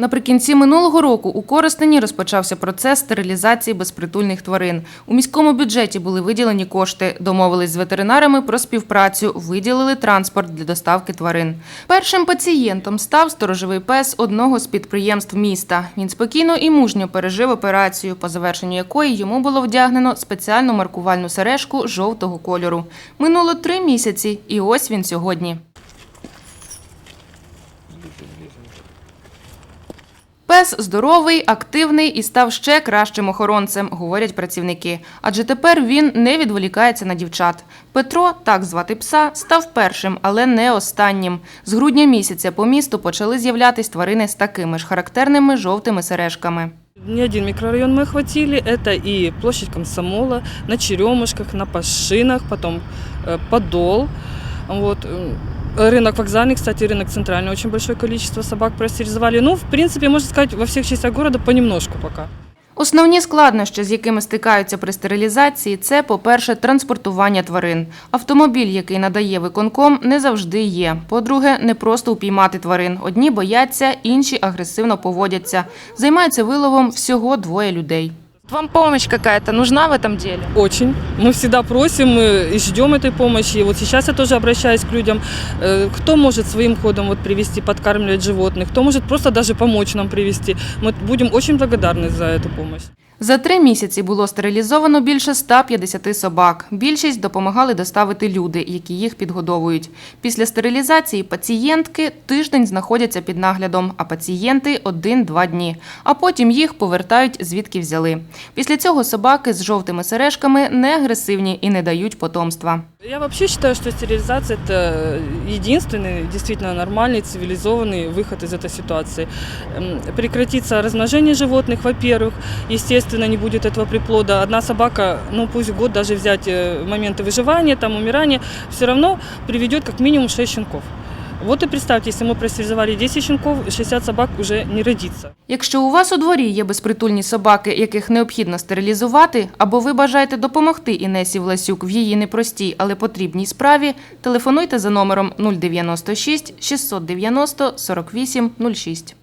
Наприкінці минулого року у Коростені розпочався процес стерилізації безпритульних тварин. У міському бюджеті були виділені кошти, домовились з ветеринарами про співпрацю, виділили транспорт для доставки тварин. Першим пацієнтом став сторожовий пес одного з підприємств міста. Він спокійно і мужньо пережив операцію, по завершенню якої йому було вдягнено спеціальну маркувальну сережку жовтого кольору. Минуло три місяці, і ось він сьогодні. Пес здоровий, активний і став ще кращим охоронцем, говорять працівники. Адже тепер він не відволікається на дівчат. Петро, так звати пса, став першим, але не останнім. З грудня місяця по місту почали з'являтись тварини з такими ж характерними жовтими сережками. Не один микрорайон мы охватили. Это и площадь Комсомола, на Черемушках, на Пашинах, потом э, Подол. Вот. э, Рынок вокзальный, кстати, рынок центральный, очень большое количество собак простерилизовали. Ну, в принципе, можно сказать, во всех частях города понемножку пока. Основні складнощі, з якими стикаються при стерилізації, це, по-перше, транспортування тварин. Автомобіль, який надає виконком, не завжди є. По-друге, не просто упіймати тварин. Одні бояться, інші агресивно поводяться. Займаються виловом всього двоє людей. Вам допомога якась нужна в цьому ділі? Очень. Мы всегда просим э, и ждем этой помощи. И вот сейчас я тоже обращаюсь к людям, э, кто может своим ходом вот привести, подкармливать животных, кто может просто даже помочь нам привести. Мы будем очень благодарны за эту помощь. За три місяці було стерилізовано більше 150 собак. Більшість допомагали доставити люди, які їх підгодовують. Після стерилізації пацієнтки тиждень знаходяться під наглядом, а пацієнти один-два дні. А потім їх повертають звідки взяли. Після цього собаки з жовтими сережками не агресивні і не дають потомства. Я вообще считаю, что стерилизация – это единственный, действительно нормальный, цивилизованный выход из этой ситуации. М, Прекратится размножение животных, во-первых, естественно, не будет этого приплода. Одна собака, ну пусть год даже взять э, моменты выживания, там, умирания, все равно приведет как минимум 6 щенков. Вот и представьте, если мы простерилизовали 10 щенков, 60 собак уже не родится. Якщо у вас у дворі є безпритульні собаки, яких необхідно стерилізувати, або ви бажаєте допомогти Інесі Власюк в її непростій, але потрібній справі, телефонуйте за номером 096 690 48 06.